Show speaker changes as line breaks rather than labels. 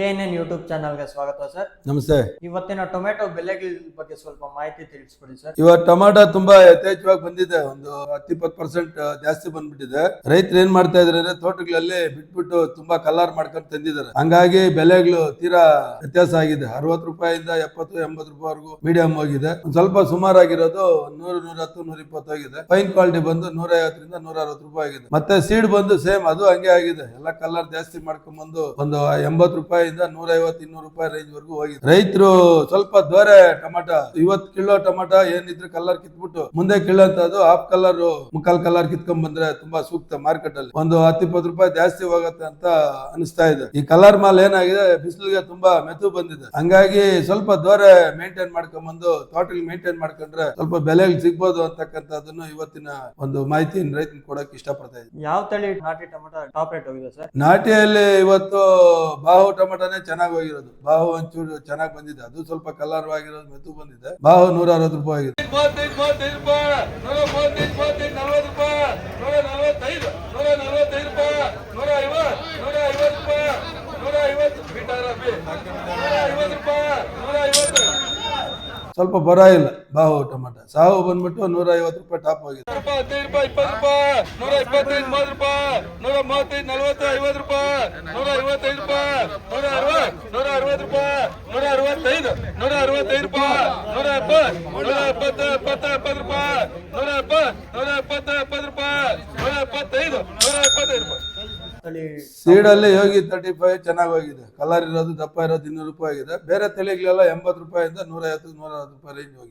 K N N YouTube ಚಾನಲ್ಗೆ ಸ್ವಾಗತ sir.
ನಮಸ್ತೆ.
ಇವತ್ತಿನ ಟೊಮೆಟೊ ಬೆಲೆಗಳ ಬಗ್ಗೆ ಸ್ವಲ್ಪ ಮಾಹಿತಿ ತಿಳಿಸ್ಕೊಡಿ ಸರ್.
ಇವಾಗ ಟೊಮೆಟೊ ತುಂಬಾ ಯಥೇಚ್ಛವಾಗಿ ಬಂದಿದೆ. ಒಂದು ಹತ್ತಿಪ್ಪತ್ತು ಪರ್ಸೆಂಟ್ ಜಾಸ್ತಿ ಬಂದ್ಬಿಟ್ಟಿದೆ. ರೈತರು ಏನ್ ಮಾಡ್ತಾ ಇದಾರೆ ಅಂದ್ರೆ ತೋಟಗಳಲ್ಲಿ ಬಿಟ್ಬಿಟ್ಟು ತುಂಬಾ ಕಲರ್ ಮಾಡ್ಕೊಂಡು ತಂದಿದ್ದಾರೆ. ಹಂಗಾಗಿ ಬೆಲೆಗಳು ತೀರಾ ವ್ಯತ್ಯಾಸ ಆಗಿದೆ. ಅರವತ್ತು ರೂಪಾಯಿಂದ ಎಪ್ಪತ್ತು ಎಂಬತ್ತು ರೂಪಾಯಿವರೆಗೂ ಮೀಡಿಯಂ ಹೋಗಿದೆ. ಒಂದ್ ಸ್ವಲ್ಪ ಸುಮಾರಾಗಿರೋದು ನೂರು ನೂರ ಹತ್ತು ನೂರ ಇಪ್ಪತ್ತು ಹೋಗಿದೆ. ಫೈನ್ ಕ್ವಾಲಿಟಿ ಬಂದು ನೂರ ಐವತ್ತರಿಂದ ನೂರ ಅರವತ್ತು ರೂಪಾಯಿ ಆಗಿದೆ. ಮತ್ತೆ ಸೀಡ್ ಬಂದು ಸೇಮ್ ಅದು ಹಂಗೆ ಆಗಿದೆ. ಎಲ್ಲ ಕಲರ್ ಜಾಸ್ತಿ ಮಾಡ್ಕೊಂಡ್ ಬಂದು ಒಂದು ಎಂಬತ್ತು ರೂಪಾಯಿಂದ ನೂರ ಐವತ್ತು ಇನ್ನೂರು ರೂಪಾಯಿ ರೇಂಜ್ ವರೆಗೂ ಹೋಗಿದೆ. ರೈತರು ಸ್ವಲ್ಪ ದೊರೆ ಟೊಮಾಟ ಇವತ್ತು ಕಿಲೋ ಟೊಮಾಟ ಏನಿದ್ರೆ ಕಲರ್ ಕಿತ್ಬಿಟ್ಟು ಮುಂದೆ ಕೀಳಂತದ್ದು ಹಾಫ್ ಕಲರ್ ಮುಕ್ಕಾಲ್ ಕಲರ್ ಕಿತ್ಕೊಂಡ್ ಬಂದ್ರೆ ತುಂಬಾ ಸೂಕ್ತ ಮಾರ್ಕೆಟ್ ಅಲ್ಲಿ. ಒಂದು ಹತ್ತಿಪ್ಪತ್ತು ರೂಪಾಯಿ ಜಾಸ್ತಿ ಹೋಗುತ್ತೆ ಅಂತ ಅನಿಸ್ತಾ ಇದೆ. ಈ ಕಲರ್ ಮಾಲ್ ಏನಾಗಿದೆ ಬಿಸಿಲಿಗೆ ತುಂಬಾ ಮೆತು ಬಂದಿದೆ. ಹಂಗಾಗಿ ಸ್ವಲ್ಪ ದೋರೆ ಮೇಂಟೈನ್ ಮಾಡ್ಕೊಂಡ್ಬಂದು ತೋಟಲ್ ಮೇಂಟೈನ್ ಮಾಡ್ಕೊಂಡ್ರೆ ಸ್ವಲ್ಪ ಬೆಲೆಗಳು ಸಿಗ್ಬೋದು ಅಂತಕ್ಕಂಥದ್ದನ್ನು ಇವತ್ತಿನ ಒಂದು ಮಾಹಿತಿ ರೈತನ ಕೊಡಕ್ಕೆ ಇಷ್ಟಪಡ್ತಾ ಇದ್ದೀನಿ.
ಯಾವ ತಳಿ ನಾಟಿ ಟೊಮೆಟೊ ಟಾಪ್ ರೇಟ್ ಹೋಗಿದೆ ಸರ್?
ನಾಟಿಯಲ್ಲಿ ಇವತ್ತು ಬಾಹು ಟೊಮೆಟೊನೇ ಚೆನ್ನಾಗಿ ಹೋಗಿರೋದು. ಬಾಹು ಒಂಚೂರು ಚೆನ್ನಾಗಿ ಬಂದಿದೆ. ಅದು ಸ್ವಲ್ಪ ಕಲರ್ ಆಗಿರೋದು ಮೆತು ಬಂದಿದೆ. ಬಾಹು ನೂರ ಅರವತ್ತು ರೂಪಾಯಿ ಆಗಿದೆ ಸ್ವಲ್ಪ ಬರ ಇಲ್ಲ ಬಾವು ಟೊಮೆಟೊ. ಸಾವು ಬಂದ್ಬಿಟ್ಟು ನೂರ ಐವತ್ತು ರೂಪಾಯಿ ಟಾಪ್ ಹೋಗಿದೆ.
ರೂಪಾಯಿ ಹದಿನೈದು ರೂಪಾಯಿ ಇಪ್ಪತ್ತು ರೂಪಾಯಿ ನೂರ ಇಪ್ಪತ್ತೈದು ಮೂವತ್ತು ರೂಪಾಯಿ ನೂರ ಮೂವತ್ತೈದು ನಲವತ್ತು ಐವತ್ತು ರೂಪಾಯಿ ನೂರ ಐವತ್ತೈದು ರೂಪಾಯಿ. ನೂರ ಅರವತ್ತು ನೂರ ಅರವತ್ತು ರೂಪಾಯಿ ನೂರ ಅರವತ್ತೈದು ನೂರ ಅರವತ್ತೈದು ರೂಪಾಯಿ ನೂರ ಎಪ್ಪತ್ತು ನೂರ ಎಪ್ಪತ್ತು ಎಪ್ಪತ್ತು ಎಪ್ಪತ್ತು ರೂಪಾಯಿ ನೂರ ಎಪ್ಪತ್ತು ನೂರ ಎಪ್ಪತ್ತು ಎಪ್ಪತ್ತು ರೂಪಾಯಿ. ನೂರ ಎಪ್ಪತ್ತೈದು ನೂರ ಎಪ್ಪತ್ತೈದು ರೂಪಾಯಿ
ಸೀಡಲ್ಲಿ ಯೋಗಿ ತರ್ಟಿ ಫೈವ್ ಚೆನ್ನಾಗಿ ಹೋಗಿದೆ ಕಲರ್ ಇರೋದು ದಪ್ಪ ಇರೋದು ಇನ್ನೂರು ರೂಪಾಯಿ ಆಗಿದೆ. ಬೇರೆ ತಳಿಗಳೆಲ್ಲ ಎಂಬತ್ತು ರೂಪಾಯಿಂದ ನೂರ ಐವತ್ತು ನೂರ ಅರವತ್ತು ರೂಪಾಯಿ ರೇಂಜ್ ಹೋಗಿದೆ.